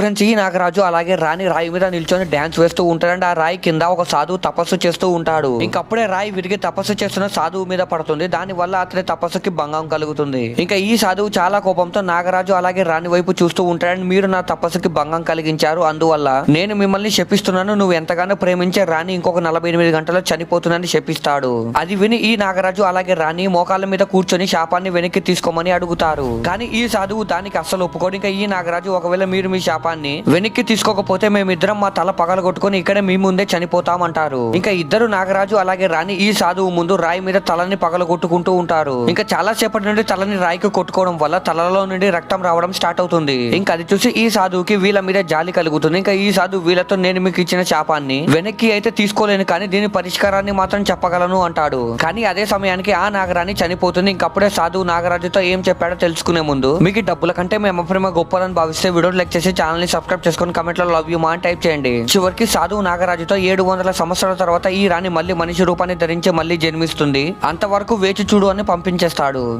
Friends ఈ నాగరాజు అలాగే రాణి రాయి మీద నిల్చొని డాన్స్ వేస్తూ ఉంటాడండి. ఆ రాయి కింద ఒక సాధువు తపస్సు చేస్తూ ఉంటాడు. ఇంకప్పుడే రాయి విరిగి తపస్సు చేస్తున్న సాధువు మీద పడుతుంది. దాని వల్ల అతని తపస్సుకి భంగం కలుగుతుంది. ఇంకా ఈ సాధువు చాలా కోపంతో నాగరాజు అలాగే రాణి వైపు చూస్తూ ఉంటాడని మీరు నా తపస్సుకి భంగం కలిగించారు. అందువల్ల నేను మిమ్మల్ని శపిస్తున్నాను. నువ్వు ఎంతగానో ప్రేమించే రాణి ఇంకొక నలభై ఎనిమిది గంటల్లో చనిపోతుందని శపిస్తాడు. అది విని ఈ నాగరాజు అలాగే రాణి మోకాళ్ళ మీద కూర్చొని శాపాన్ని వెనక్కి తీసుకోమని అడుగుతారు. కానీ ఈ సాధువు దానికి అస్సలు ఒప్పుకోడు. ఇంకా ఈ నాగరాజు ఒకవేళ మీరు మీ శాపాన్ని వెనక్కి తీసుకోకపోతే మేమిద్దరం మా తల పగలగొట్టుకొని ఇక్కడే మీ ముందే చనిపోతామంటారు. ఇంకా ఇద్దరు నాగరాజు అలాగే రాణి ఈ సాధువు ముందు రాయి మీద తలని పగలగొట్టుకుంటూ ఉంటారు. ఇంకా చాలా సేపటి నుండి తలని రాయికి కొట్టుకోవడం వల్ల తలలో నుండి రక్తం రావడం స్టార్ట్ అవుతుంది. ఇంకా అది చూసి ఈ సాధువుకి వీళ్ళ మీద జాలి కలుగుతుంది. ఇంకా ఈ సాధువు వీళ్ళతో నేను మీకు ఇచ్చిన శాపాన్ని వెనక్కి అయితే తీసుకోలేను కానీ దీని పరిష్కారాన్ని మాత్రం చెప్పగలను అంటాడు. కానీ అదే సమయానికి ఆ నాగరాణి చనిపోతుంది. ఇంకప్పుడే సాధువు నాగరాజుతో ఏం చెప్పాడో తెలుసుకునే ముందు మీకు డబ్బుల కంటే మేము ప్రేమ గొప్పదని భావిస్తే వీడియో లైక్ చేసి ఛానల్ ఛానల్ని సబ్స్క్రైబ్ చేసుకొని కమెంట్లో లవ్ యూ మా అని టైప్ చేయండి. చివరికి సాధువు నాగరాజుతో ఏడు వందల సంవత్సరాల తర్వాత ఈ రాణి మళ్ళీ మనిషి రూపాన్ని ధరించి మళ్ళీ జన్మిస్తుంది. అంతవరకు వేచి చూడు అని పంపించేస్తాడు.